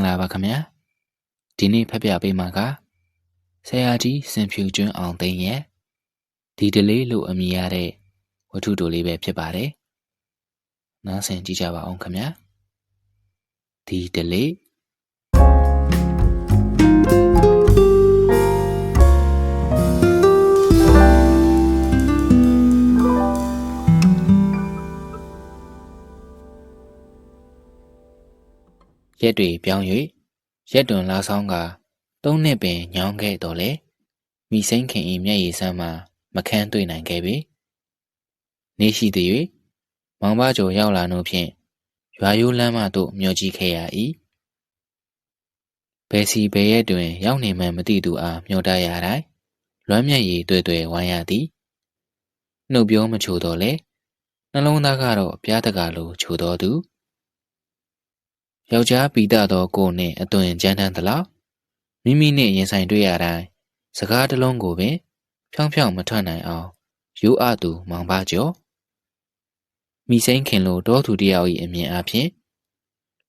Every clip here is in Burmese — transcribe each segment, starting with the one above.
မင်္ဂလာပါခင်ဗျာဒီနေ့ဖတ်ပြပေးမှာကဆရာကြီးစင်ဖြူကျွန်းအောင်သိန်းရဲ့ဒီဒလေးလို့အမည်ရတဲ့ဝတ္ထုတိုလေးပဲဖြစ်ပါတယ်နားဆင်ကြည့်ကြပါအောင်ခင်ဗျာဒီဒလေး ရက်တွေပြောင်း၍ရက်တွန်လာဆောင်ကသုံးနှစ်ပင်ညောင်းခဲ့တော်လေမိစိမ့်ခင်၏မျက်ရည်ဆန်းမှာမခန်းတွေ့နိုင်ခဲ့ပေနေရှိသည်၍မောင်ဘကျော်ရောက်လာနို့ဖြင့်ရွာရိုးလမ်းမသို့မျှော်ကြည့်ခဲ့ရ၏ဘယ်စီဘယ်ရက်တွင် ရောက်နေမှန်းမသိသူအားမျှော်တရရတိုင်းလွမ်းမျက်ရည်တွေ့တွေ့ဝမ်းရသည်နှုတ်ပြောမချိုတော့လေနှလုံးသားကတော့ပြားတကာလိုချိုတော်သူ ယောက်ျားပီတသောကိုနှင့်အသွင်ကြမ်းတမ်းသလောက်မိမိနှင့်ရင်ဆိုင်တွေ့ရတိုင်းစကားတစ်လုံးကိုပင်ဖြောင်းဖြောင်းမထွက်နိုင်အောင်ရိုးအသူမောင်ပါကျော်မိစိမ့်ခင်လိုတောသူတယောက်၏အမြင်အဖြစ်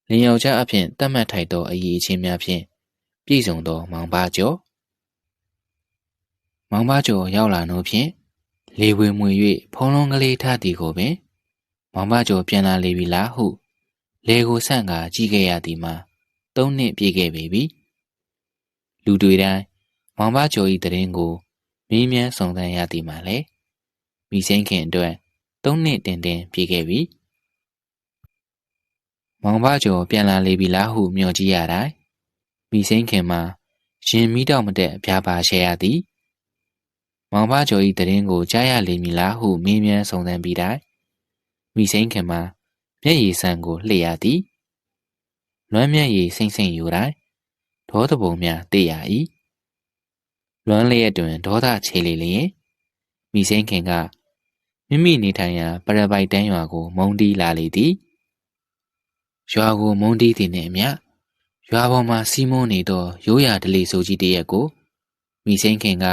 လင်ယောက်ျားအဖြစ်တတ်မှတ်ထိုက်သောအရေးအချင်းများဖြင့်ပြည့်စုံသောမောင်ပါကျော်မောင်ပါကျော်ရောက်လာနို့ဖြင့်လေဝေမွေ၍ဖုံးလုံးကလေးထသည်ကိုပင်မောင်ပါကျော်ပြန်လာလေပြီလားဟု လေကိုဆန့်ကာကြည့်ခဲ့ရသည်မှာသုံးနှစ်ပြည့်ခဲ့ပေပြီလူတွေတိုင်းမောင်ဘကျော်ဤတရင်ကိုမင်းမြန်းစုံစမ်းရသည်မှာလေမိစိမ့်ခင်အတွက်သုံးနှစ်တင်တင်ပြည့်ခဲ့ပြီမောင်ဘကျော်ပြန်လာလေပြီလားဟုမျှော်ကြည့်ရတိုင်းမိစိမ့်ခင်မှာရင်မီးတောက်မတက်အပြားပါရှဲရသည်မောင်ဘကျော်ဤတရင်ကိုကြားရလေမည်လားဟုမင်းမြန်းစုံစမ်းပြီးတိုင်းမိစိမ့်ခင်မှာ မျက်ရည်ဆန်းကိုလှည့်ရသည်လွမ်းမျက်ရည်စိမ့်စိမ့်ယူတိုင်းဒေါသပုံများသိရ၏လွမ်းလျက်တွင်ဒေါသချေလေလျင်မိစိန်ခင်ကမိမိနေထိုင်ရာပရပိုက်တန်းရွာကို မုံတီးလာလေသည်ရွာကိုမုံတီးသည်နှင့်အမျှရွာပေါ်မှစီးမုံနေသောရိုးရာဒလီဆိုကြီးတရက်ကိုမိစိန်ခင်က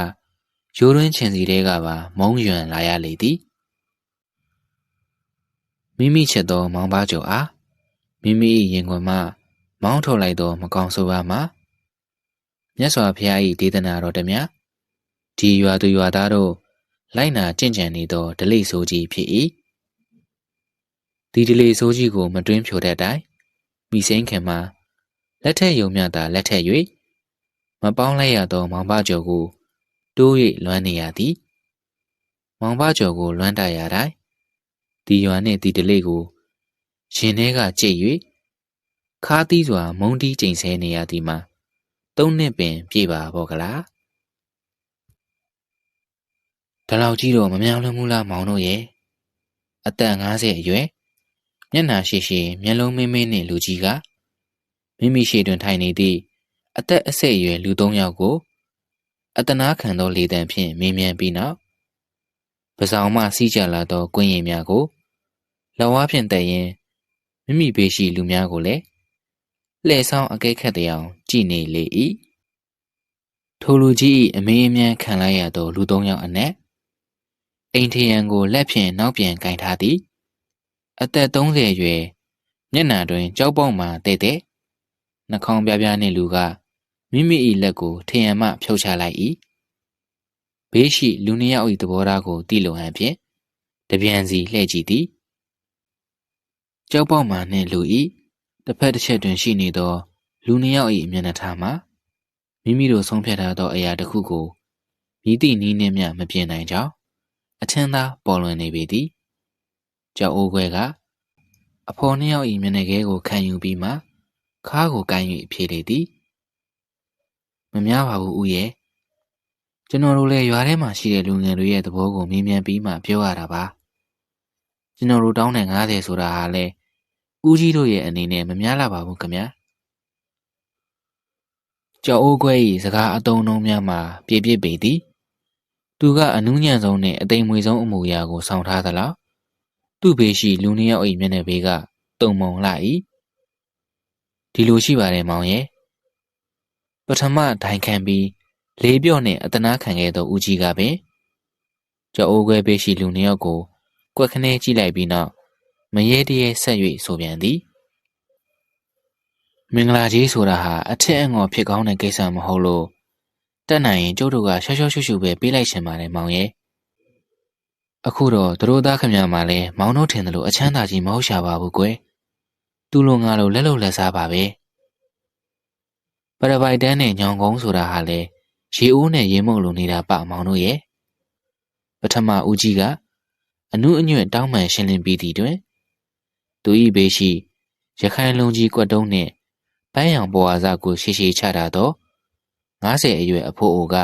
ရိုးရင်းချင်စီတဲကပါမုံရွံလာရလေသည် မိမိချက်သောမောင်ပါကျော်အားမိမိ၏ရင်ခွင်မှမောင်းထုတ်လိုက်သောမကောင်းဆိုပါမှာမြတ်စွာဘုရား၏ဒေသနာတော်တည်းဒီရွာသူရွာသားတို့လိုက်နာကြင့်ကြံနေသောဒလိဆိုကြီးဖြစ်၏ဒီဒလိဆိုကြီးကို မတွင်းဖြိုတဲ့တိုင်မိစိန်ခင်မှာလက်ထက်ယုံမြတာလက်ထက်၍မပေါင်းလိုက်ရသော မောင်ဘကျော်ကို တိုး၍လွမ်းနေရသည် မောင်ဘကျော်ကိုလွမ်းတရတိုင်း ဒီရွာနှင့်ဒီဒလိကိုရင်ထဲကကြိတ်၍ခါးသီးစွာ မုံတီးကျိန်ဆဲနေရသည်မှာသုံးနှစ်ပင်ပြည့်ပါဘောကလားဒါလောက်ကြီးတော့မမြောင်လွန်းဘူးလားမောင်တို့ရဲ့အသက်50အရွယ်မျက်နှာရှိရှိမျက်လုံးမင်းမင်းနဲ့လူကြီးကမိမိရှိတွင်ထိုင်နေသည့်အသက်အဆက်အရွယ်လူသုံးယောက်ကိုအတနာခံသောလေတံဖြင့်မေးမြန်းပြီးနောက်ပစောင်မှစီးကြလာသောကွင်းရင်များကို လက်ဝါးဖြင့်တက်ရင်မိမိဘေးရှိလူများကိုလည်းလှည့်ဆောင်အကဲခတ်တရားကြည်နေလေ၏ထိုလူကြီး၏အမေးအမြန်းခံလိုက်ရသောလူသုံးယောက်အနက်အိမ်ထရန်ကိုလက်ဖြင့်နောက်ပြန်ကင်ထားသည်အသက်30အရွယ်မျက်နှာတွင်ကြောက်ပေါက်မှတဲ့တဲ့နှာခေါင်းပြပြနှင့်လူကမိမိ၏လက်ကိုထရန်မှဖြုတ်ချလိုက်၏ဘေးရှိလူနှစ်ယောက်၏သဘောထားကိုသိလုံဟန်ဖြင့်တပြန်စီလှည့်ကြည့်သည် ကြောက်ပေါက်မှနှင့်လူ၏တစ်ဖက်တစ်ချက်တွင်ရှိနေသော လူနှစ်ယောက်၏မျက်နှာထားမှာမိမိတို့ဆုံးဖြတ်ထားသောအရာတစ်ခုကိုမြည်သည့်နည်းနှင့်မျှမပြင်နိုင်ကြောင်းအထင်သာပေါ်လွင်နေပေသည်ကြောက်အိုးခွဲကအဖော်နှစ်ယောက်၏မျက်နှာခဲကိုခံယူပြီးမှခါးကိုကိုင်း၍ဖြေလေသည်မများပါဘူးဦးရဲ့ကျွန်တော်တို့လည်းရွာထဲမှာရှိတဲ့လူငယ်တွေရဲ့သဘောကိုမေးမြန်းပြီးမှပြောရတာပါကျွန်တော်တို့တောင်းတဲ့90ဆိုတာဟာလည်း ဦးကြီးတို့ရဲ့အနေနဲ့မများလာပါဘူးခင်ဗျာကြောက်အိုးခွဲ၏စကားအတုံးလုံးများမှာပြည့်ပြည့်ပေသည်သူကအနူးညံ့ဆုံးနဲ့အသိမ်မွေဆုံးအမူအရာကိုဆောင်ထားသလားသူ့ဘေးရှိလူနှစ်ယောက်၏မျက်နှာဘေးကတုံမုံလာ၏ဒီလိုရှိပါတယ်မောင်ရဲ့ပထမဒိုင်ခံပြီးလေးပြော့နှင့်အတနာခံခဲ့သောဦးကြီးကပင်ကြောက်အိုးခွဲဘေးရှိလူနှစ်ယောက်ကိုကွက်ခနဲကြည့်လိုက်ပြီးနောက် မရေတရေဆက်၍ဆိုပြန်သည်မင်္ဂလာကြီးဆိုတာဟာအထက်အငေါ်ဖြစ်ကောင်းတဲ့ကိစ္စမဟုတ်လို့တက်နိုင်ရင်ကျုပ်တို့ကရှော့ရှော့ရှုရှုပဲပေးလိုက်ချင်ပါတယ်မောင်ရဲ့အခုတော့သူတို့သားခင်ဗျာမှလည်းမောင်တို့ထင်တယ်လို့အချမ်းသာကြီးမဟုတ်ရှာပါဘူးကွယ်သူလိုငါလိုလက်လုံလက်စားပါပဲပရပိုက်တန်းနဲ့ညောင်ကုန်းဆိုတာဟာလေရေအိုးနဲ့ရေမုံလိုနေတာပမောင်တို့ရဲ့ပထမဦးကြီးကအနုအညွတ်တောင်းပန်ရှင်းလင်းပြီးသည်တွင် သူဤဘေးရှိရခိုင်လုံကြီးကွက်တုံးနှင့်ပန်းရောင်ပေါ်အားစကိုရှိရှိချတာတော့90အရွယ်အဖိုးအိုက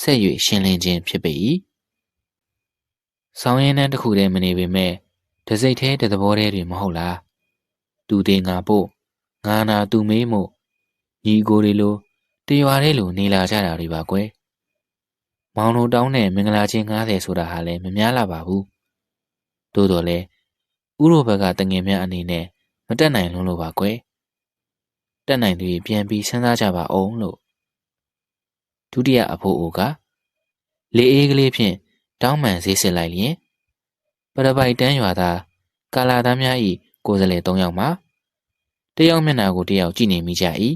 ဆက်၍ရှင်းလင်းခြင်းဖြစ်ပေ၏ဆောင်းရင်းနှန်းတစ်ခုတည်းမနေပေမဲ့တစိတ်သေးတသဘောတည်းတွေမဟုတ်လားသူသေးငါပို့ငါနာသူမေးမို့ညီကိုတွေလိုတရွာတဲ့လိုနေလာကြတာတွေပါကွယ်မောင်တို့တောင်းတဲ့မင်္ဂလာချင်း90ဆိုတာဟာလည်းမများလာပါဘူးသို့တော်လည်း ဥရောဘက်ကတငယ်များအနေနဲ့မတက်နိုင်လုံးလို့ပါကွယ်တက်နိုင်သူပြန်ပြီးစဉ်းစားကြပါအောင်လို့ဒုတိယအဖိုးအိုကလေအေးကလေးဖြင့်တောင်းပန်ဈေးစစ်လိုက်လျင်ပရပိုက်တန်းရွာသားကာလာသားများ၏ကိုယ်စလဲ၃ယောက်မှာတယောက်မျက်နှာကိုတယောက်ကြည့်နေမိကြ၏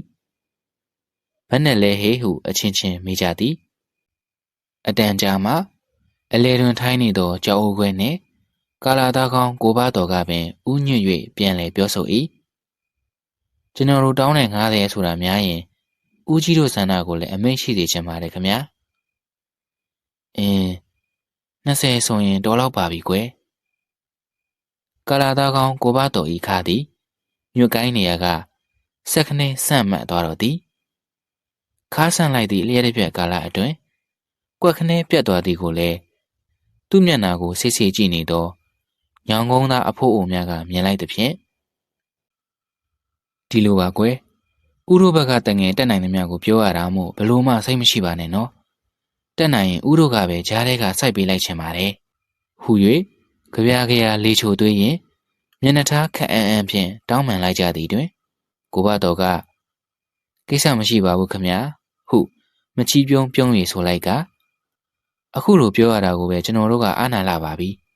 ဘယ်နဲ့လဲဟေးဟုအချင်းချင်းမိကြသည်အတန်ကြာမှအလေတွင်ထိုင်းနေသောကြောက်အိုခွဲနှင့် ကာလာသားကောင်းကိုပါတော်ကပင်ဥညွတ်၍ပြန်လည်ပြောဆို၏ကျွန်တော်တို့တောင်းတဲ့90ဆိုတာများရင်ဦးကြီးတို့ဆန္ဒကိုလည်းအမိန့်ရှိသေးချင်ပါတယ်ခင်ဗျာအင်း20ဆိုရင်တော်တော့ပါပြီကွယ်ကာလာသားကောင်းကိုပါတော်ဤခါသည်ညွတ်ကိုင်းနေရကစက်ခနဲ့ဆန့်မှတ်သွားတော့သည်ခါဆန့်လိုက်သည့်လျှက်တစ်ပြက်ကာလအတွင်းကွက်ခနဲ့ပြတ်သွားသည်ကိုလည်းသူ့မျက်နှာကိုဆိတ်ဆိတ်ကြည့်နေသော ညောင်ကုန်းသားအဖိုးအိုများကမြင်လိုက်သဖြင့်ဒီလိုပါကွယ်ဥရောဘက်ကတငယ်တက်နိုင်သမျှကိုပြောရတာမို့ဘလို့မှစိတ်မရှိပါနဲ့နော်တက်နိုင်ရင်ဥရောကပဲဂျားတဲ့ကစိုက်ပေးလိုက်ချင်ပါတယ်ဟူ၍ကြပြားကြရာလေချိုသွေးရင်မျက်နှာထားခက်အံ့အံ့ဖြင့်တောင်းပန်လိုက်ကြသည်တွင် ကိုဘတော်ကကိစ္စမရှိပါဘူးခမညာဟုမချီးပြုံးပြုံး၍ဆိုလိုက်ကအခုလိုပြောရတာကိုပဲကျွန်တော်တို့ကအာနာလာပါပြီ။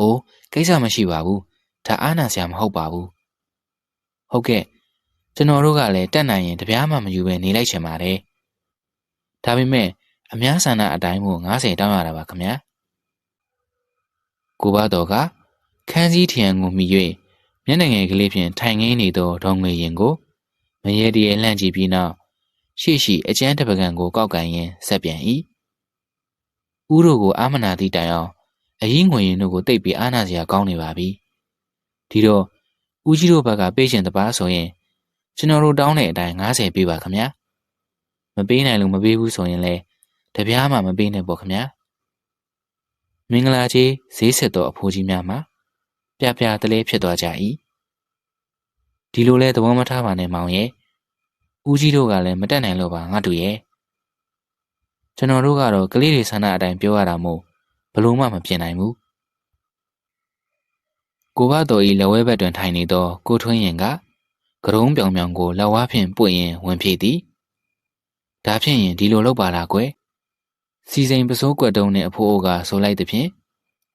အိုးကိစ္စမရှိပါဘူး။ဒါအာနာစရာမဟုတ်ပါဘူး။ဟုတ်ကဲ့ကျွန်တော်တို့ကလည်းတက်နိုင်ရင်တပြားမှမယူပဲနေလိုက်ချင်ပါတယ်။ဒါပေမဲ့အများဆန္ဒအတိုင်းကို90တောင်းရတာပါခင်ဗျာ။ကိုဘတော်ကခန်းစည်းထရံကိုမိ၍မျက်နှာငယ်ကလေးဖြင့်ထိုင်ငင်းနေသောဒေါငွေရင်ကိုမရေတရေလှန့်ကြည့်ပြီးနောက်ရှေ့ရှိအကျန်းတပကံကိုကောက်ကန်ရင်းဆက်ပြန်၏။ဦးတို့ကိုအာမနာသည့်တိုင်အောင် အရင်ငွေရင်တို့ကိုတိတ်ပြီးအာနာစရာကောင်းနေပါပြီ။ဒီတော့ဦးကြီးတို့ဘက်ကပေးရှင်တပါဆိုရင်ကျွန်တော်တို့တောင်းတဲ့အတိုင်း90ပေးပါခင်ဗျာ။မပေးနိုင်လို့မပေးဘူးဆိုရင်လည်းတပြားမှမပေးနဲ့ပေါ့ခင်ဗျာ။မင်္ဂလာကြီးဈေးဆက်သောအဖိုးကြီးများမှာပြပြတလဲဖြစ်သွားကြ၏။ဒီလိုလဲသဘောမထားပါနဲ့မောင်ရဲ့။ဦးကြီးတို့ကလည်းမတက်နိုင်လို့ပါငါတို့ရဲ့။ကျွန်တော်တို့ကတော့ကလေးတွေဆန္ဒအတိုင်းပြောရတာမို့ ဘလို့မှမပြင်နိုင်ဘူးကိုဘတော်ဤလက်ဝဲဘက်တွင်ထိုင်နေသောကိုထွန်းရင်ကကရုံးပြောင်ပြောင်ကိုလက်ဝါးဖြင့်ပွင့်ရင်ဝင်ဖြည့်သည်ဒါဖြင့်ရင်ဒီလိုလုပ်ပါလားကွယ်စီစိန်ပစိုးကွက်တုံးနှင့်အဖိုးအိုကဆိုလိုက်သည်ဖြင့်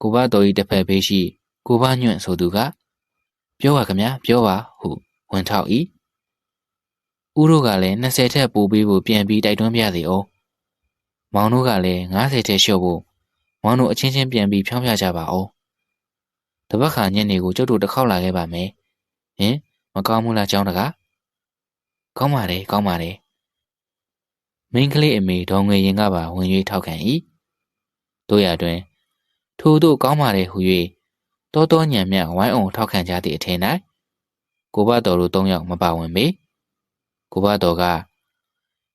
ကိုဘတော်ဤတစ်ဖက်ဘေးရှိကိုဘညွန့်ဆိုသူကပြောပါခမညာပြောပါဟုဝန်ထောက်၏ဦးတို့ကလည်း20ထက်ပိုပေးဖို့ပြန်ပြီးတိုက်တွန်းပြစီအောင်မောင်တို့ကလည်း90ထက်လျှော့ဖို့ မောင်တို့အချင်းချင်းပြန်ပြီးဖြောင်းပြကြပါအောင်တပတ်ခါညနေကိုကျုပ်တို့တစ်ခေါက်လာခဲ့ပါမယ်ဟင်မကောင်းဘူးလားကျောင်းတကားကောင်းပါတယ်ကောင်းပါတယ်မင်းကလေးအမေဒေါငွေရင်ကပါဝင်၍ထောက်ခံ၏တို့ရတွင် ထို့သို့ကောင်းပါတယ်ဟု၍တောတောညံမြဝိုင်းအောင်ထောက်ခံကြသည့်အထင်၌ကိုဘတော်တို့၃ယောက်မပါဝင်ပေကိုဘတော်က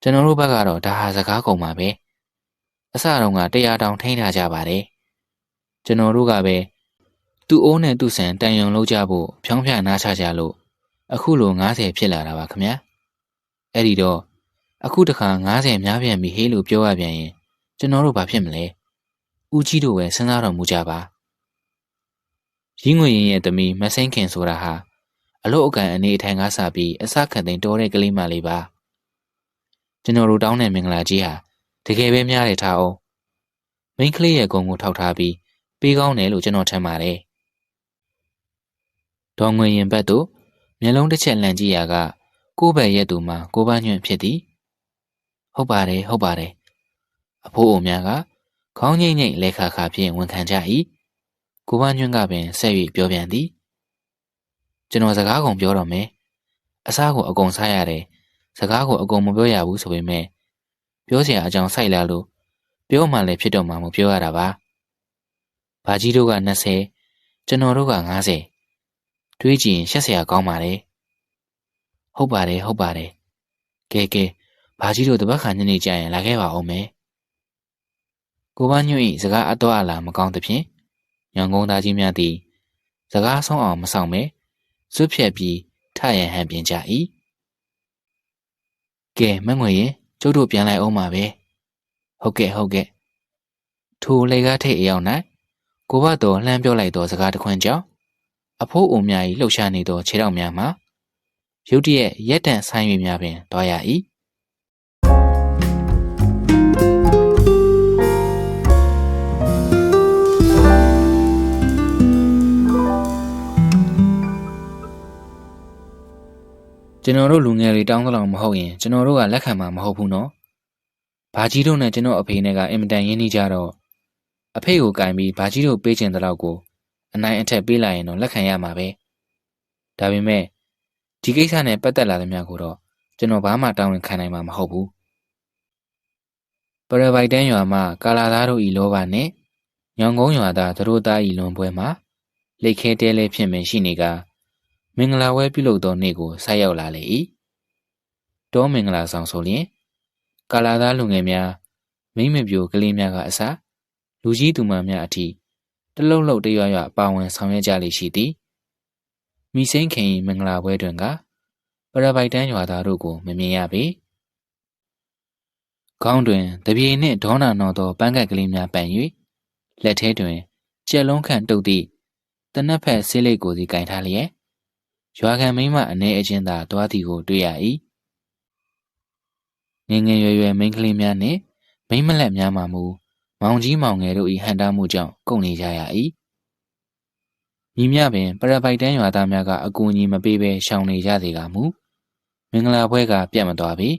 ကျွန်တော်တို့ဘက်ကတော့ဒါဟာစကားကုန်ပါပဲ အစတုန်းကတရားတောင်ထိန်းထားကြပါတယ်ကျွန်တော်တို့ကပဲသူ့အိုးနဲ့သူ့ဆန်တန်ယုံလောက်ကြဖို့ဖြောင်းဖြနားချကြလို့အခုလို90ဖြစ်လာတာပါခင်ဗျာအဲ့ဒီတော့အခုတခါ90များပြန်ပြီဟေးလို့ပြောရပြန်ရင်ကျွန်တော်တို့ဘာဖြစ်မလဲဦးကြီးတို့ပဲစဉ်းစားတော်မူကြပါရင်းငွေရင်ရဲ့သမီးမစိမ့်ခင်ဆိုတာဟာအလို့အကန်အနေအထိုင်ကားစပြီးအစခံသိမ်းတော်တဲ့ကလေးမလေးပါကျွန်တော်တို့တောင်းတဲ့မင်္ဂလာကြီးဟာ တကယ်ပဲများတယ်ထားအောင်မိန်းကလေးရဲ့ဂုံကိုထောက်ထားပြီးပေးကောင်းတယ်လို့ကျွန်တော်ထင်ပါတယ်ဒေါ်ငွေရင်ဘက်တို့မျက်လုံးတစ်ချက်လန့်ကြည့်ရာကကိုဘက်ရဲ့သူမှာကိုပန်းညွန့်ဖြစ်သည်ဟုတ်ပါတယ်ဟုတ်ပါတယ်အဖိုးအိုများကခေါင်းငိမ့်ငိမ့်လက်ခါခါဖြင့်ဝန်ခံကြ၏ကိုပန်းညွန့်ကပင်ဆက်၍ပြောပြန်သည်ကျွန်တော်စကားကုန်ပြောတော့မယ်အစားကိုအကုန်စားရတယ်စကားကိုအကုန်မပြောရဘူးဆိုပေမဲ့ ပြောစရာအကြောင်းစိုက်လာလို့ပြောမှလည်းဖြစ်တော့မှမပြောရတာပါဘာကြီးတို့က20ကျွန်တော်တို့က90တွေးကြည့်ရင်ရှက်စရာကောင်းပါလေဟုတ်ပါတယ်ဟုတ်ပါတယ်ကဲကဲဘာကြီးတို့တပတ်ခါညနေကျရင်လာခဲ့ပါဦးမယ်ကိုပန်းညွန့်၏စကားအတော့အလာမကောင်းသဖြင့်ညောင်ကုန်းသားကြီးများသည်စကားဆုံးအောင်မဆောင်မဲဇွတ်ဖြက်ပြီးထရန်ဟန်ပြင်ကြ၏ကဲမငွေရင် ကျုပ်တို့ပြန်လိုက်အောင်ပါပဲဟုတ်ကဲ့ဟုတ်ကဲ့ထိုလေကားထိတ်အရောက်၌ကိုဘတော်လှမ်းပြောလိုက်သောစကားတခွန်းကြောင့်အဖိုးအိုများ၏လှုပ်ရှားနေသောခြေထောက်များမှာရုတ်တရက်ရက်တန့်ဆိုင်း၍များပင်တွားရ၏ ကျွန်တော်တို့လူငယ်တွေတောင်းသလောက်မဟုတ်ရင်ကျွန်တော်တို့ကလက်ခံမှာမဟုတ်ဘူးနော်။ဘာကြီးတို့နဲ့ကျွန်တော်အဖေနဲ့ကအင်မတန်ရင်းနှီးကြတော့အဖေကိုကင်ပြီးဘာကြီးတို့ပေးချင်တဲ့လောက်ကိုအနိုင်အထက်ပေးလိုက်ရင်တော့လက်ခံရမှာပဲ။ဒါပေမဲ့ဒီကိစ္စနဲ့ပတ်သက်လာတဲ့များကိုတော့ကျွန်တော်ဘာမှတောင်းဝန်ခံနိုင်မှာမဟုတ်ဘူး။ပရဗိုက်တန်းရွာမှာကာလာသားတို့ဤလောဘနဲ့ညောင်ကုန်းရွာသားတို့သားဤလွန်ပွဲမှာလက်ခဲတဲလဲဖြစ်မှရှိနေက မင်္ဂလာဝဲပြုလုပ်သောနေ့ကိုဆိုက်ရောက်လာလေ၏တောမင်္ဂလာဆောင်ဆိုလျင်ကာလာသားလူငယ်များမိမပြိုကလေးများကအစားလူကြီးသူမများအထိတလုံးလုံးတရွရွပါဝင်ဆောင်ရွက်ကြလေရှိသည်မိစိန်ခင်မင်္ဂလာပွဲတွင်ကပရပိုက်တန်းရွာသားတို့ကိုမမြင်ရပေခေါင်းတွင်တပြေနှင့်ဒေါနာနော်သောပန်းကက်ကလေးများပန်၍လက်ထဲတွင်ကြက်လုံးခန့်တုတ်သည့်တနက်ဖက်ဆေးလိပ်ကိုစီကင်ထားလျက် ရွာခံမိမအနေအချင်းသာတွားသည်ကိုတွေ့ရ၏ငငယ်ရွယ်ရွယ်မိန်းကလေးများနှင့်မိန်းမလက်များမှမူမောင်ကြီးမောင်ငယ်တို့၏ဟန်တားမှုကြောင့်ကုန်နေကြရ၏ညီမြပင်ပရပိုက်တန်းရွာသားများကအကူအညီမပေးဘဲရှောင်နေကြစေကမူမင်္ဂလာပွဲကပြတ်မသွားပေ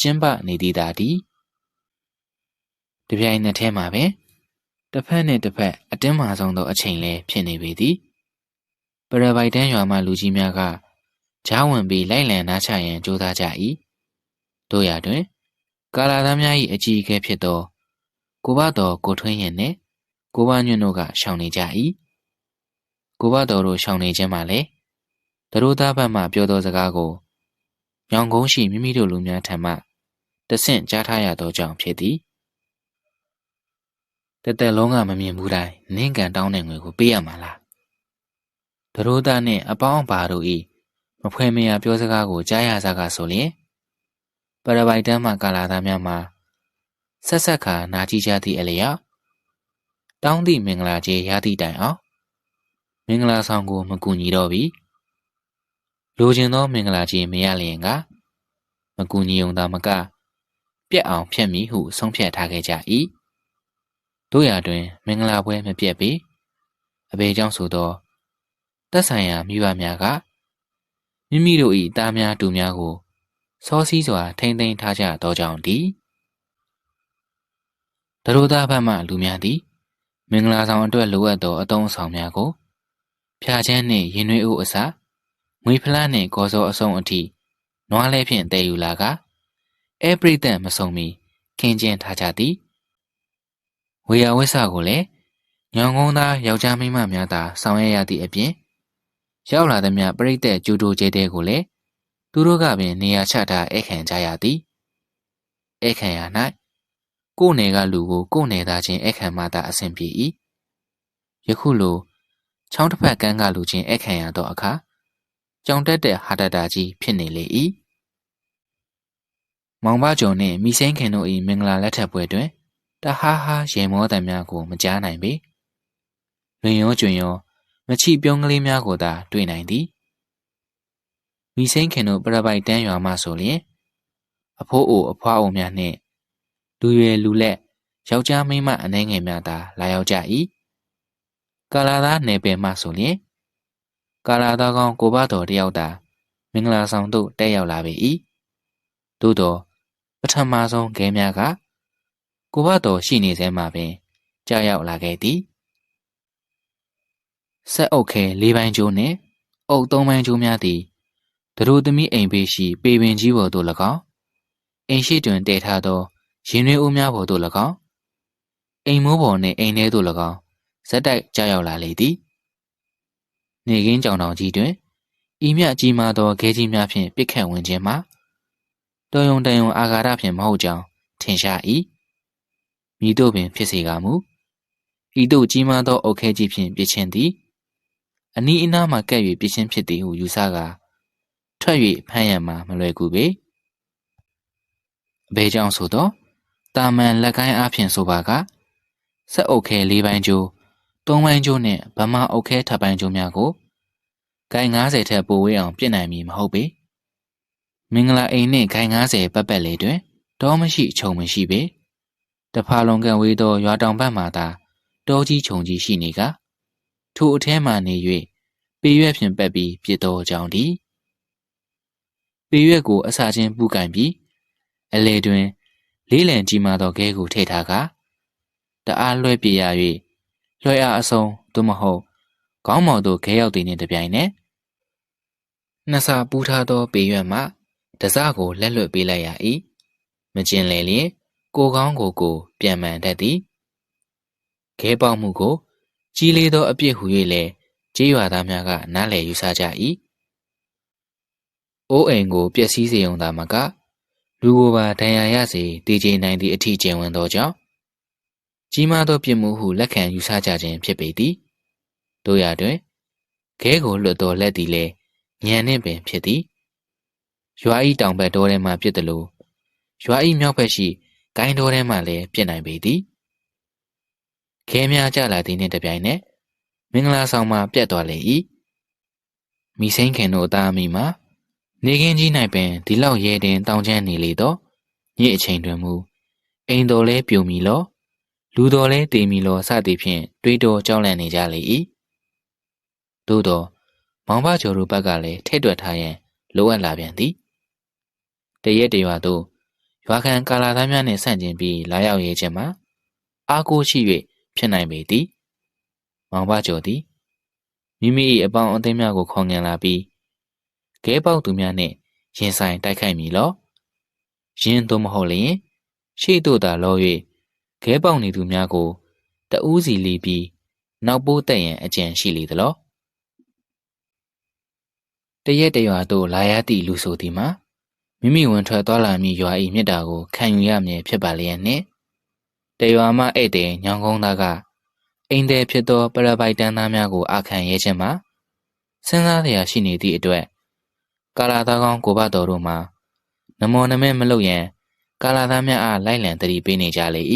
ကျင်းပနေသည်သာတည်တပြိုင်နက်တည်းမှာပင်တစ်ဖက်နှင့်တစ်ဖက်အတင်းမာဆုံးသောအချိန်လဲဖြစ်နေပေသည် ပရပိုက်တန်းရွာမှလူကြီးများကကြားဝင်ပြီးလိုက်လံနားချရန်ကြိုးစားကြ၏တို့ရတွင် ကာလာသားများ၏အကြီးအကဲဖြစ်သောကိုဘတော်ကိုထွင်းရင်နှင့်ကိုဘညွန့်တို့ကရှောင်နေကြ၏ကိုဘတော်တို့ရှောင်နေခြင်းမှလည်းတရိုးသားဘက်မှပြောသောစကားကိုညောင်ကုန်းရှိမိမိတို့လူများထံမှတဆင့်ကြားထားရသောကြောင့်ဖြစ်သည်တသက်လုံးကမမြင်ဘူးတိုင်းနင်းကန်တောင်းတဲ့ငွေကိုပေးရမှာလား ဒရိုးသားနှင့်အပေါင်းပါတို့၏မဖွယ်မရာပြောစကားကိုကြားရစကားဆိုလျင်ပရပိုက်တန်းမှကာလာသားများမှာဆက်ဆက်ခါနာကြည့်ကြသည့်အလျောက်တောင်းသည့်မင်္ဂလာကျေရသည့်တိုင်အောင်မင်္ဂလာဆောင်ကိုမကူညီတော့ပြီလိုချင်သောမင်္ဂလာကျေမရလျင်ကမကူညီုံသာမကပြက်အောင်ဖြတ်မိဟုဆုံးဖြတ်ထားခဲ့ကြ၏တို့ရတွင် မင်္ဂလာပွဲမပြတ်ပေအဘေကြောင့်ဆိုသော သက်ဆိုင်ရာမိဘများကမိမိတို့၏သားများတူများကိုစောစည်းစွာ ထိမ့်သိမ်းထားကြသောကြောင့်သည်တရိုးသားဘက်မှလူများသည် မင်္ဂလာဆောင်အတွက်လိုအပ်သောအသုံးအဆောင်များကို ဖြာချမ်းနှင့်ရင်နွေးဦးအစားငွေဖလားနှင့်ကောစောအစုံအထိနွားလဲဖြင့်တည်ယူလာကအဲပရိသတ်မဆုံမီခင်းကျင်းထားကြသည်ဝေယဝိဆကိုလည်းညောင်ကုန်းသားယောက်ျားမိန်းမများသာဆောင်ရွက်ရသည့်အပြင် ရောက်လာသည်များပြိတ်တဲ့ကျူတိုကျဲတဲ့ကိုလည်းသူတို့ကပင်နေရာချထားဧခံကြရသည်ဧခံရ၌ကိုယ်နယ်ကလူကိုကိုယ်နယ်သားချင်းဧခံမှသာအဆင်ပြေ၏ယခုလိုချောင်းတစ်ဖက်ကန်းကလူချင်းဧခံရသောအခါကြောင်တက်တဲ့ဟာတတာကြီးဖြစ်နေလေ၏မောင်ဘကျော်နှင့်မိစိန်ခင်တို့၏မင်္ဂလာလက်ထပ်ပွဲတွင်တဟားဟားရေမောတံများကိုမကြားနိုင်ပေလွင်ရောကျွင်ရော မချိပြုံးကလေးများကိုသာတွေ့နိုင်သည်မိစိန်ခင်တို့ပြပိုက်တန်းရွာမှဆိုလျင်အဖိုးအိုအဖွားအိုများနှင့်လူရွယ်လူလက်ယောက်ျားမိန်းမအနှဲငယ်များသာလာရောက်ကြ၏ကာလာသားနယ်ပယ်မှဆိုလျင်ကာလာသားကောင်းကိုဘတော်တယောက်သာမင်္ဂလာဆောင်သို့တက်ရောက်လာပေ၏သို့သောပထမဆုံးခဲများကကိုဘတော်ရှိနေစဲမှာပင်ကြောက်ရောက်လာခဲ့သည် ဆက်အုပ်ခဲလေးပိုင်းကျိုးနှင့်အုပ်သုံးပိုင်းကျိုးများသည်သူတို့သမီးအိမ်ဘေးရှိပေပင်ကြီးပေါ်သို့၎င်းအိမ်ရှိတွင်တည်ထားသောရင်ရွေးဦးများပေါ်သို့၎င်းအိမ်မိုးပေါ်နှင့်အိမ်ထဲသို့၎င်းဇက်တိုက်ကြောက်ရောက်လာလေသည်နေကင်းကြောင်တောင်ကြီးတွင်ဤမြကြီးမားသောခဲကြီးများဖြင့်ပြစ်ခတ်ဝင်ခြင်းမှာတော်ယုံတယုံအာဃာတဖြင့်မဟုတ်ကြောင်းထင်ရှား၏မိတို့ပင်ဖြစ်စေကမူဤသို့ကြီးမားသောအုတ်ခဲကြီးဖြင့်ပြစ်ခြင်းသည် အနီးအနားမှကပ်၍ပြစ်ခြင်းဖြစ်သည်ဟုယူဆကာထွက်၍ဖမ်းရမှာမလွယ်ကူပေအဘေကြောင့်ဆိုတော့တာမန်လက်ကိုင်းအားဖြင့်ဆိုပါကဆက်အုပ်ခဲ၄ပိုင်းကျိုး၃ပိုင်းကျိုးနှင့်ဗမာအုပ်ခဲထပ်ပိုင်းကျိုးများကိုဂိုင်90ထက်ပိုဝေးအောင်ပြင်နိုင်မည်မဟုတ်ပေမင်္ဂလာအိမ်နှင့်ဂိုင်90ပတ်ပတ်လေးတွင်တောမရှိခြုံမရှိပေတဖာလုံးကဝေးသောရွာတောင်ဘက်မှသာတောကြီးခြုံကြီးရှိနေက ထိုအထဲမှနေ၍ပေရွက်ဖြင့်ပက်ပြီးပြစ်တော်ကြောင်းသည်ပေရွက်ကိုအစာချင်းပူကင်ပြီးအလေတွင် လေးလံကြီးမာသောခဲကိုထိထားကတအားလွှဲပြရ၍လွှဲအားအစုံသို့မဟုတ်ခေါင်းမော်သို့ခဲရောက်သည်နှင့်တပြိုင်နက်နှစ်စာပူးထားသောပေရွက်မှတစကိုလက်လွတ်ပေးလိုက်ရ၏မကျင်လေလျင်ကိုကောင်းကိုကို ပြန်မှန်တတ်သည်ခဲပေါက်မှုကို ကြီးလေးသောအပြစ်ဟူ၍လည်းကြေးရွာသားများကနားလည်ယူဆကြ၏အိုးအိမ်ကိုပျက်စီးစေုံသာမကလူကိုပါဒဏ်ရာရစေတည်ကြနိုင်သည့်အထီးကျင်ဝင်သောကြောင့်ကြီးမားသောပြစ်မှုဟုလက်ခံယူဆကြခြင်းဖြစ်ပေသည်တို့ရတွင်ခဲကိုလွတ်တော်လက်သည်လည်းညံနှင့်ပင်ဖြစ်သည်ရွာဤတောင်ဘက်တောထဲမှဖြစ်တယ်လို့ရွာဤမြောက်ဘက်ရှိဂိုင်းတောထဲမှလည်းဖြစ်နိုင်ပေသည် ခဲများကြလာသည်နှင့်တပြိုင်နက်မင်္ဂလာဆောင်မှပြတ်သွားလေ၏မိစိန်ခင်တို့သားမိမှာနေခင်းကြီး၌ပင်ဒီလောက်ရဲတင်တောင်းချမ်းနေလေတော့ညစ်အချိန်တွင်မူအိမ်တော်လဲပြိုမီလောလူတော်လဲတေမီလောစသည်ဖြင့်တွေးတော်ကြောက်လန့်နေကြလေ၏သို့တော့မောင်ဘကျော်တို့ဘက်ကလည်းထိတ်တွက်ထားရန်လိုအပ်လာပြန်သည်တရက်တရွာသို့ရွာခံကာလာသားများနှင့်ဆန့်ကျင်ပြီးလာရောက်ရဲခြင်းမှာအားကိုးရှိ၍ ဖြစ်နိုင်ပေသည်မောင်ဘကျော်သည်မိမိ၏အပေါင်းအသင်းများကိုခေါ်ငင်လာပြီးခဲပေါက်သူများနှင့်ရင်ဆိုင်တိုက်ခိုက်မည်လောယင်းသို့မဟုတ်လျင်ရှေ့သို့သာလော၍ခဲပေါက်နေသူများကိုတဦးစီလီပြီးနောက်ပိုးတက်ရန်အကြံရှိလေသလောတရက်တရွာသို့လာရသည့်လူဆိုသည်မှာမိမိဝင်ထွက်သွားလာမည့်ရွာ၏မြစ်တာကိုခံယူရမည်ဖြစ်ပါလျက်နှင့် တရွာမှဧည့်သည်ညောင်ကုန်းသားကအိမ်သည်ဖြစ်သောပရပိုက်တန်းသားများကိုအာခံရဲခြင်းမှာစဉ်းစားရရှိနေသည့်အတွက်ကာလာသားကောင်းကိုဘတော်တို့မှာနမောနမဲမလုပ်ရန်ကာလာသားများအားလိုက်လံတတိပေးနေကြလေ၏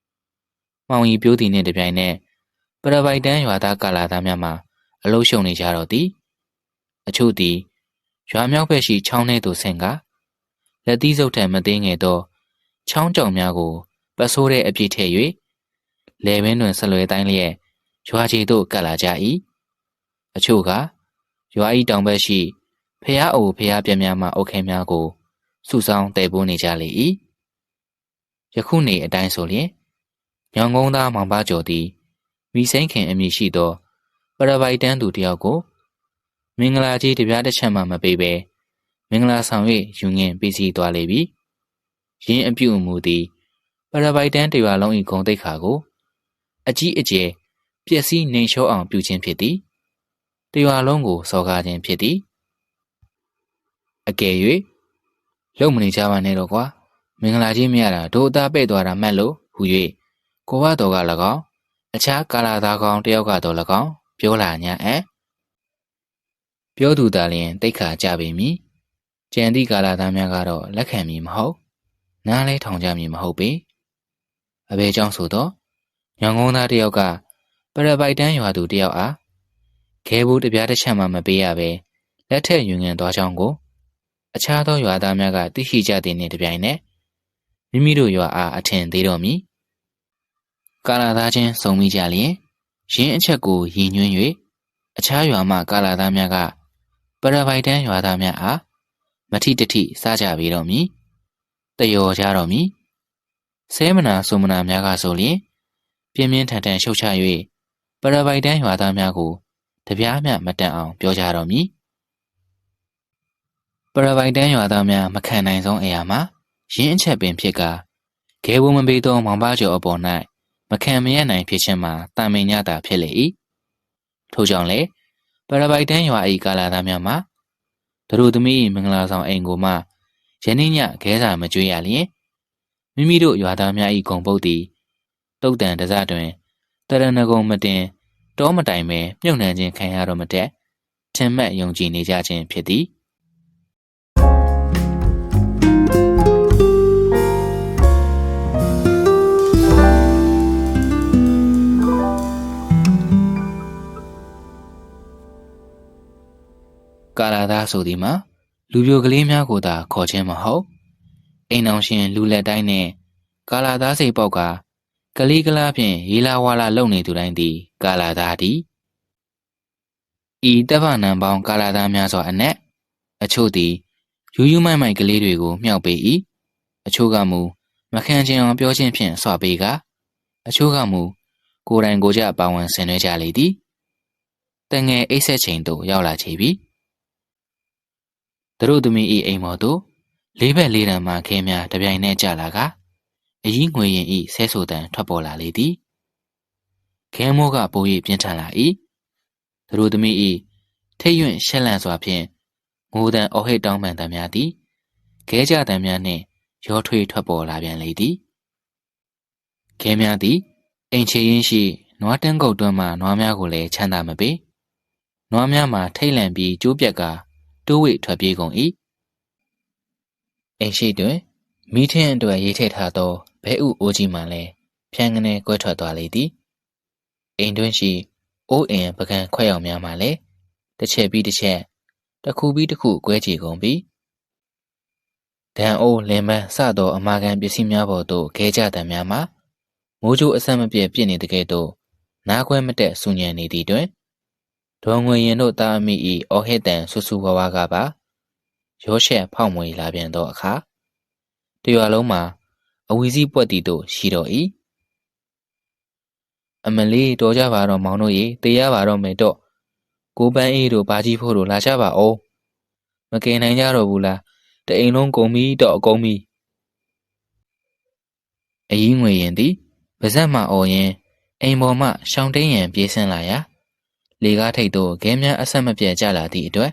။မောင်ကြီးပြိုးသည်နှင့်တပြိုင်နက်ပရပိုက်တန်းရွာသားကာလာသားများမှာအလုံးရှုံနေကြတော့သည်။အချို့သည်ရွာမြောက်ဘက်ရှိချောင်းထဲသို့ဆင်းကလက်သီးစုပ်ထံမသိငယ်သောချောင်းကြောင်များကို ပတ်ဆိုးတဲ့အပြည့်ထည့်၍လယ်ဘင်းတွင်ဆလွယ်တိုင်းလျက်ရွာချီသို့ကပ်လာကြ၏။အချို့ကရွာဤတောင်ဘက်ရှိဖះအိုဖះပြက်များမှအုတ်ခဲများကိုစုဆောင်းတည်ပိုးနေကြလေ၏ယခုနေအတိုင်းဆိုလျင်ညောင်ကုန်းသားမောင်ပါကျော်သည်မိစိန်ခင်အမည်ရှိသောပရပိုက်တန်းသူတယောက်ကိုမင်္ဂလာကြီးတပြားတစ်ချက်မှမပေးဘဲမင်္ဂလာဆောင်၍ယူငင်ပေးစီသွားလေပြီရင်းအပြုအမူသည် ပရပိုက်တန်းတရွာလုံး၏ဂုံတိတ်ခါကို အကြီးအကျယ်ပျက်စီးနှိမ်လျှောအောင်ပြုခြင်းဖြစ်သည်တရွာလုံးကိုစော်ကားခြင်းဖြစ်သည်အကယ်၍လုံမနေကြပါနဲ့တော့ကွာမင်္ဂလာကြီးမရတာဒို့အသားပဲ့သွားတာမှတ်လို့ဟူ၍ကိုဘတော်က၎င်းအခြားကာလာသားကောင်းတယောက်ကတော့၎င်းပြောလာညာအဲပြောသူသာလျှင်တိတ်ခါကြပေမည်ကြံသည့်ကာလာသားများကတော့လက်ခံမည်မဟုတ်နားလဲထောင်ကြမည်မဟုတ်ပေ အဘေကြောင့်ဆိုတော့ညောင်ကုန်းသားတယောက်ကပရပိုက်တန်းရွာသူတယောက်အားခဲဘူးတပြားတစ်ချက်မှမပေးရပဲလက်ထက်ယူငင်သွားကြောင်းကို အခြားသောရွာသားများကသိရှိကြသည်နှင့်တပြိုင်နက်မိမိတို့ရွာအားအထင်သေးတော်မူကာလာသားချင်းစုံမိကြလျင်ရင်းအချက်ကိုရည်ညွှန်း၍အခြားရွာမှကာလာသားများကပရပိုက်တန်းရွာသားများအားမထိတထိစားကြပေတော့မည်တယောကြတော့မည် ဆဲမနာဆိုမနာများကဆိုလျင်ပြင်းပြင်းထန်ထန်ရှုတ်ချ၍ပရပိုက်တန်းရွာသားများကိုတပြားမျှမတန်အောင်ပြောကြတော့မည်ပရပိုက်တန်းရွာသားများမခံနိုင်ဆုံးအရာမှာရင်းအချက်ပင်ဖြစ်ကာဂဲဘုံမပေးသောမောင်ပါကျော်အပေါ်၌မခံမရနိုင်ဖြစ်ခြင်းမှာတာမင်ညတာဖြစ်လေ၏ထို့ကြောင့်လေပရပိုက်တန်းရွာ၏ကာလာသားများမှာသူတို့သမီးမင်္ဂလာဆောင်အိမ်ကိုမှယနေ့ညခဲစာမကြွေးရလျင် မိမိတို့ရွာသားများ၏ဂုံပုတ်သည်တုတ်တန်တစတွင်တရဏဂုံမတင်တောမတိုင်ပဲမြုပ်နှံခြင်းခံရတော့မတဲ့ထင်မှတ်ယုံကြည်နေကြခြင်းဖြစ်သည်ကာလာသားဆိုသည်မှာလူပြိုကလေးများကိုသာခေါ်ခြင်းမဟုတ် အိမ်အောင်ရှင်လူလက်တိုင်းနဲ့ကာလာသားစိတ်ပေါက်ကကလေးကလားဖြင့်ရေလာဝါလာလုံနေသူတိုင်းသည် ကာလာသားသည်ဤတပ်ဖနံပေါင်းကာလာသားများစွာအနက်အချို့သည်ယူယူမိုက်မိုက်ကလေးတွေကိုမြှောက်ပေး၏အချို့ကမူမခံချင်အောင်ပြောခြင်းဖြင့်ဆွပေးကအချို့ကမူကိုယ်တိုင်ကိုယ်ကြပါဝင်ဆင်နွှဲကြလေသည်တငယ်အိတ်ဆက်ချိန်သို့ရောက်လာချေပြီသူတို့သမီးဤအိမ်မော်သို့ လေးဘက်လေးတံမှခဲများတပြိုင်နက်ကြလာကအကြီးငွေရင်ဤဆဲဆိုတန်ထွက်ပေါ်လာလေသည်ခဲမောကပို၍ပြင်းထန်လာ၏သူတို့သမီးဤထိတ်ရွံ့ရှက်လန့်စွာဖြင့်ငိုတန်အော်ဟစ်တောင်းပန်တံများသည်ခဲကြတံများနှင့်ရောထွေးထွက်ပေါ်လာပြန်လေသည်ခဲများသည်အိမ်ချေရင်းရှိနွားတန်းကုတ်တွန်းမှနွားများကိုလည်းချမ်းသာမပေးနွားများမှာထိတ်လန့်ပြီးကျိုးပြက်ကတိုးဝေထွက်ပြေးကုန်၏ အိမ်ရှိတွင်မိထင်းအတွက်ရေးထည့်ထားသောဘဲဥအိုးကြီးမှလည်းဖြန်းကနေကွဲထွက်သွားလေသည်အိမ်တွင်ရှိအိုးအင်ပကံခွက်ရောက်များမှလည်းတစ်ချက်ပြီးတစ်ချက်တစ်ခုပြီးတစ်ခုကွဲချေကုန်ပြီဒံအိုးလင်မန်းစသောအမာခံပစ္စည်းများပေါ်သို့ခဲကြတံများမှာမိုးကြိုးအဆက်မပြတ်ပြစ်နေတကယ်တော့နားခွဲမတက်ဆူညံနေသည်တွင်ဒေါ်ငွေရင်တို့တာအမိဤအော်ဟစ်တန်ဆူဆူဝါးဝါကပါ ရောရှက်ဖောက်မွေလာပြန်သောအခါတရွာလုံးမှာအဝီစီးပွက်တီတို့ရှိတော့၏အမလီတော်ကြပါတော့မောင်တို့ရေတေးရပါတော့မယ်တော့ကိုပန်းအေးတို့ဘာကြီးဖို့တို့လာကြပါအောင်မကင်နိုင်ကြတော့ဘူးလားတအိမ်လုံးကုန်ပြီတော့အကုန်ပြီအကြီးငွေရင်သည်ပါဇက်မှအော်ရင်အိမ်ပေါ်မှရှောင်းတိန်ရန်ပြေးဆင်းလာရာလေကားထိတ်သို့ခဲမြန်းအဆက်မပြတ်ကြလာသည့်အတွက်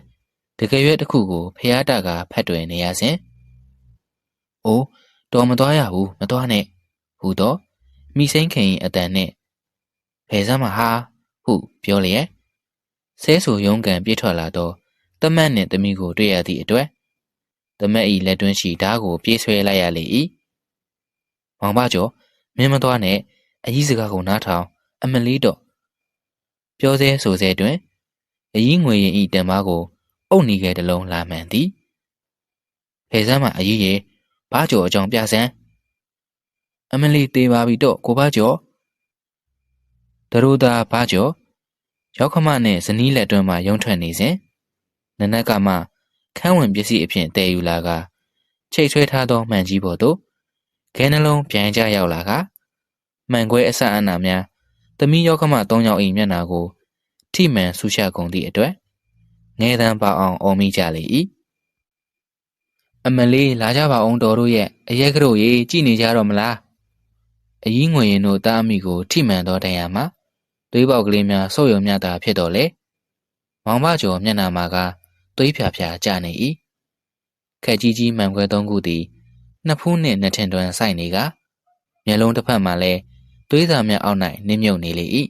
တကယ်ရွက်တစ်ခုကိုဖျားတာကဖတ်တွယ်နေရစဉ်။အိုးတော်မသွားရဘူးမသွားနဲ့ဟူသောမိစိန်ခင်၏အတန်နှင့်ဖယ်စမ်းမဟာဟုပြောလျက်ဆဲဆူရုံးကန်ပြေးထွက်လာသောတမတ်နှင့်တမိကိုတွေ့ရသည့်အတွက်တမတ်၏လက်တွင်းရှိဓားကိုပြေးဆွဲလိုက်ရလေ၏။မောင်ပါကျော်မင်းမသွားနဲ့အကြီးစကားကိုနားထောင်အမလီတော့ပြောစဲဆိုစဲတွင်အကြီးငွေရင်ဤတံမားကို အုပ်နေခဲ့တလုံးလာမှန်သည်ဖယ်စမ်းမှအကြီးရဲ့ဘာကျော်အကြောင်းပြစမ်းအမလီသေးပါပြီတော့ကိုဘာကျော်တရူသာဘာကျော်ရောက်ခမနဲ့ဇနီးလက်တွင်းမှာရုံထွက်နေစဉ်နနက်ကမှခန်းဝင်ပစ္စည်းအဖြစ်တည်ယူလာကချိတ်ဆွဲထားသောမှန်ကြီးပေါ်သို့ခဲနှလုံးပြန်ကြရောက်လာကမှန်ခွဲအဆက်အနာများသမီးယောက်ကမ၃ယောက်အိမ်မျက်နာကိုထိမှန်ဆူရှကုန်သည့်အတွက် ငဲတန်းပါအောင်အော်မိကြလေ၏အမလေးလာကြပါအောင်တော်တို့ရဲ့အရက်ကတို့ရေကြည်နေကြတော့မလားအကြီးငွေရင်တို့တားအမိကိုထိမှန်သောတရားမှာသွေးပေါက်ကလေးများဆုပ်ယုံမြတာဖြစ်တော်လေမောင်မကျော်မျက်နှာမှာကသွေးဖြာဖြာကျနေ၏ခက်ကြီးကြီးမှန်ခွဲသုံးခုသည်နှစ်ဖူးနှင့်နှစ်ထင်တွင်ဆိုင်နေကမျက်လုံးတစ်ဖက်မှာလည်းသွေးစာများအောက်၌နင်းမြုပ်နေလေ၏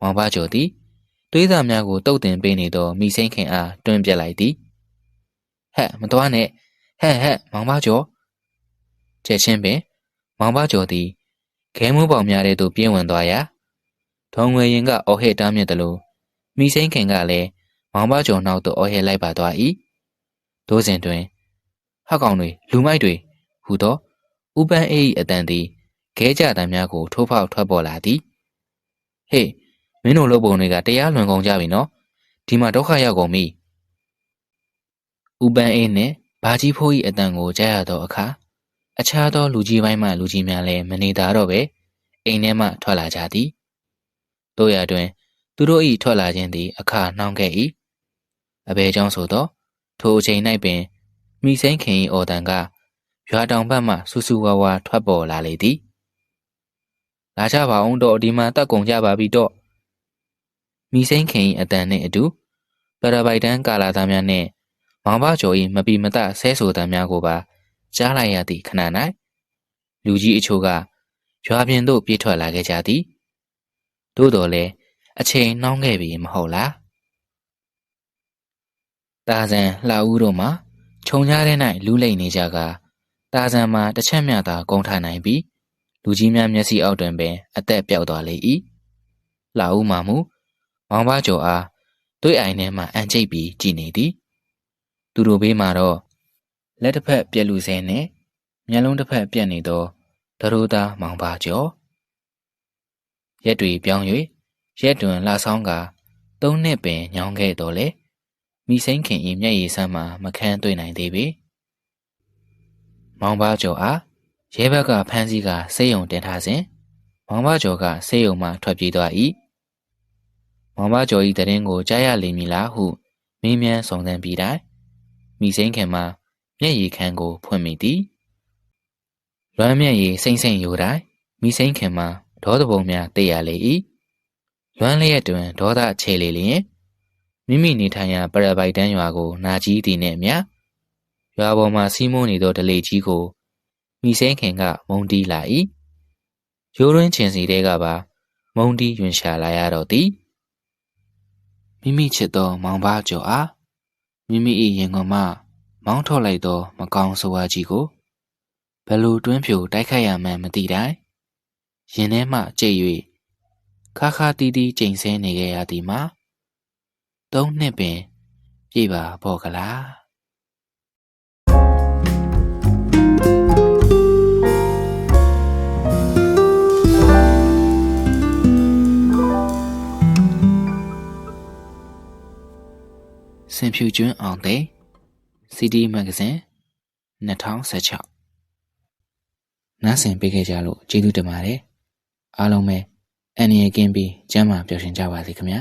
မောင်ဘကျော်သည် သွေးစာများကိုတုတ်တင်ပေးနေသောမိစိမ့်ခင်အားတွန်းပြက်လိုက်သည်ဟဲ့မတော်နဲ့ဟဲ့ဟဲ့မောင်ဘကျော်ချက်ချင်းပင် မောင်ဘကျော်သည်ခဲမိုးပေါင်များတဲ့သို့ပြင်းဝင်သွားရာထုံငွေရင်ကအော်ဟစ်တားမြစ်သလိုမိစိမ့်ခင်ကလည်းမောင်ဘကျော်နောက်သို့အော်ဟစ်လိုက်ပါသွား၏ဒိုးစဉ်တွင်ဟက်ကောင်တွေလူမိုက်တွေဟူသောဥပန်းအေး၏အတန်သည်ခဲကြတံများကိုထိုးဖောက်ထွက်ပေါ်လာသည်ဟေး မင်းတို့လုပ်ပုံတွေကတရားလွန်ကုန်ကြပြီနော်ဒီမှာဒုက္ခရောက်ကုန်ပြီဦးပန်းအေးနဲ့ဘာကြီးဖိုး၏အတန်ကိုကြားရသောအခါအခြားသောလူကြီးပိုင်းမှလူကြီးများလည်းမနေတာတော့ပဲအိမ်ထဲမှထွက်လာကြသည်တို့ရတွင် သူတို့၏ထွက်လာခြင်းသည်အခါနှောင်းခဲ့၏အဘယ်ကြောင့်ဆိုသောထိုအချိန်၌ပင်မိစိန်ခင်၏အော်တန်ကရွာတောင်ဘက်မှဆူဆူဝါဝါထွက်ပေါ်လာလေသည်လာကြပါအောင်တော့ဒီမှာတက်ကုန်ကြပါပြီတော့ မိစိန်ခင်၏အတန်နှင့်အတူပရပိုက်တန်းကာလာသားများနှင့်မောင်ဘကျော်၏မပီမတဆဲဆိုတမ်းများကိုပါကြားလိုက်ရသည့်ခဏ၌လူကြီးအချို့ကရွာပြင်သို့ပြေးထွက်လာခဲ့ကြသည်သို့တော်လည်းအချိန်နှောင်းခဲ့ပြီမဟုတ်လားတာဇန်လှဦးတို့မှာခြုံကြားထဲ၌လူးလိမ့်နေကြကတာဇန်မှာတစ်ချက်မျှသာကုန်းထနိုင်ပြီးလူကြီးများမျက်စိအောက်တွင်ပင်အသက်ပြောက်သွားလေ၏လှဦးမှာမူ မောင်ဘကျော်အားတွေးအိုင်ထဲမှအန်ကျိတ်ပြီးကြည်နေသည်သူတို့ဘေးမှာတော့လက်တစ်ဖက်ပြက်လူစဲနဲ့မျက်လုံးတစ်ဖက်ပြက်နေသောဒရိုးသားမောင်ပါကျော်ရက်တွေပြောင်း၍ရက်တွင်လှဆောင်ကသုံးနှစ်ပင်ညောင်းခဲ့တော်လေမိစိန်ခင်၏မျက်ရည်ဆန်းမှမခန်းတွေ့နိုင်သေးပေမောင်ပါကျော်အားရဲဘက်ကဖမ်းဆီးကဆေးရုံတင်ထားစဉ်မောင်ပါကျော်ကဆေးရုံမှထွက်ပြေးသွား၏ မောင်ပါကျော်၏တရင်ကိုကြားရလိမ့်မည်လားဟုမေးမြန်းစုံစမ်းပြီးတိုင်းမိစိန်ခင်မှာမျက်ရည်ခမ်းကိုဖွင့်မိသည်လွမ်းမျက်ရည်စိမ့်စိမ့်ယိုတိုင်းမိစိန်ခင်မှာဒေါသပုံများတည်ရလေ၏လွမ်းလျက်တွင်ဒေါသအခြေလေလျင်မိမိနေထိုင်ရာပရပိုက်တန်းရွာကိုနာကြီးသည်နှင့်မြရွာပေါ်မှစီးမိုးနေသောဒလေကြီးကိုမိစိန်ခင်ကမုံတီးလာ၏ရိုးရင်းချင်စီတဲကပါမုံတီးယွင်ရှာလာရတော့သည် မိမိချစ်သောမောင်ပါကျော်အားမိမိ၏ရင်ကုန်မှမောင်းထုတ်လိုက်သောမကောင်းဆိုးဝါးကြီးကိုဘယ်လိုတွင်းဖြိုတိုက်ခိုက်ရမှန်းမသိတိုင်းရင်ထဲမှကြိတ်၍ခါခါတီးတီးကျိန်ဆဲနေခဲ့ရသည်မှာသုံးနှစ်ပင် ပြည့်ပါပေါ့ကလား စင်ဖြူကျွန်းအောင်တဲ့ CD Magazine 2016နားဆင်ပေးခဲ့ကြလို့ကျေးဇူးတင်ပါတယ်အားလုံးပဲအန်ရီကင်းပြီးကျမ်းမာပျော်ရွှင်ကြပါစေခင်ဗျာ